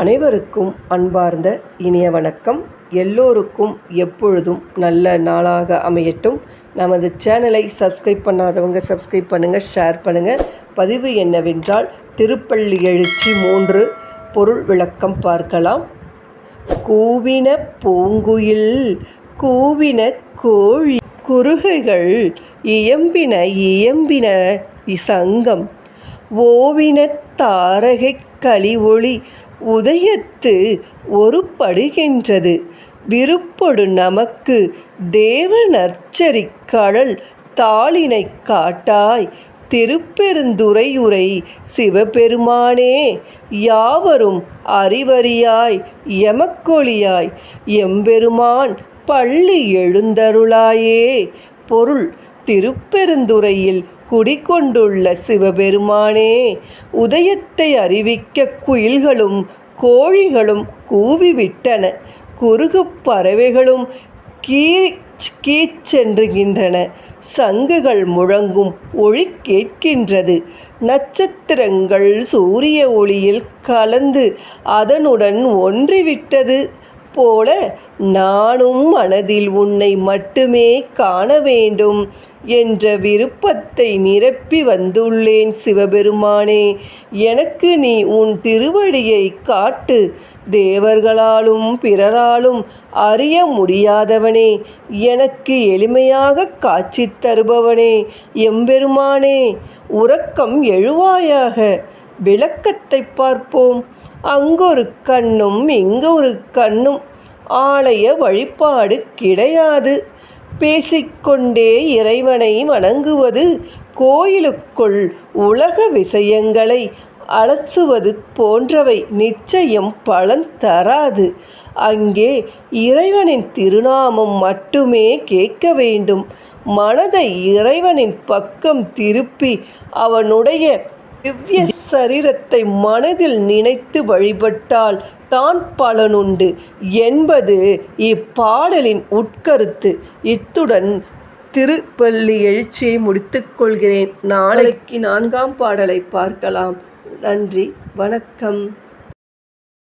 அனைவருக்கும் அன்பார்ந்த இனிய வணக்கம். எல்லோருக்கும் எப்பொழுதும் நல்ல நாளாக அமையட்டும். நமது சேனலை சப்ஸ்கிரைப் பண்ணாதவங்க சப்ஸ்கிரைப் பண்ணுங்கள் ஷேர் பண்ணுங்கள் பதிவு என்னவென்றால் திருப்பள்ளி எழுச்சி மூன்று பொருள் விளக்கம் பார்க்கலாம். கூவின பூங்குயில் கூவின கோழி குறுகைகள் இயம்பின இயம்பின இசங்கம். ஓவின தாரகை தாரகைக் கலிஒளி உதயத்து ஒருப்படுகின்றது. விருப்பொடு நமக்கு தேவ தாளினை தாளினைக் காட்டாய். திருப்பெருந்துறையுரை சிவபெருமானே யாவரும் அறிவறியாய் எமக்கொழியாய். எம்பெருமான் பள்ளி எழுந்தருளாயே. பொருள் திருப்பெருந்துறையில் குடிகொண்டுள்ள சிவபெருமானே உதயத்தை அறிவிக்க குயில்களும் கோழிகளும் கூவிவிட்டன. குறுகுப் பறவைகளும் கீச் கீச்சென்றுகின்றன சங்குகள் முழங்கும் ஒளி கேட்கின்றது. நட்சத்திரங்கள் சூரிய ஒளியில் கலந்து அதனுடன் ஒன்றிவிட்டது. போல நானும் மனதில் உன்னை மட்டுமே காண வேண்டும் என்ற விருப்பத்தை நிரப்பி வந்துள்ளேன் சிவபெருமானே. எனக்கு நீ உன் திருவடியை காட்டு. தேவர்களாலும் பிறராலும் அறிய முடியாதவனே. எனக்கு எளிமையாக காட்சி தருபவனே. எம்பெருமானே உறக்கம் எழுவாயாக. விளக்கத்தை பார்ப்போம். அங்கொரு கண்ணும் இங்கொரு கண்ணும். ஆலய வழிபாடு கிடையாது. பேசிக்கொண்டே இறைவனை வணங்குவது கோயிலுக்குள் உலக விஷயங்களை அலசுவது போன்றவை நிச்சயம் பலன் தராது. அங்கே இறைவனின் திருநாமம் மட்டுமே கேட்க வேண்டும். மனதை இறைவனின் பக்கம் திருப்பி அவனுடைய திவ்ய சரீரத்தை மனதில் நினைத்து வழிபட்டால் தான் பலனுண்டு. என்பது இப்பாடலின் உட்கருத்து. இத்துடன் திருப்பள்ளி எழுச்சியை முடித்துக்கொள்கிறேன் நாளைக்கு நான்காம் பாடலை பார்க்கலாம். நன்றி. வணக்கம்.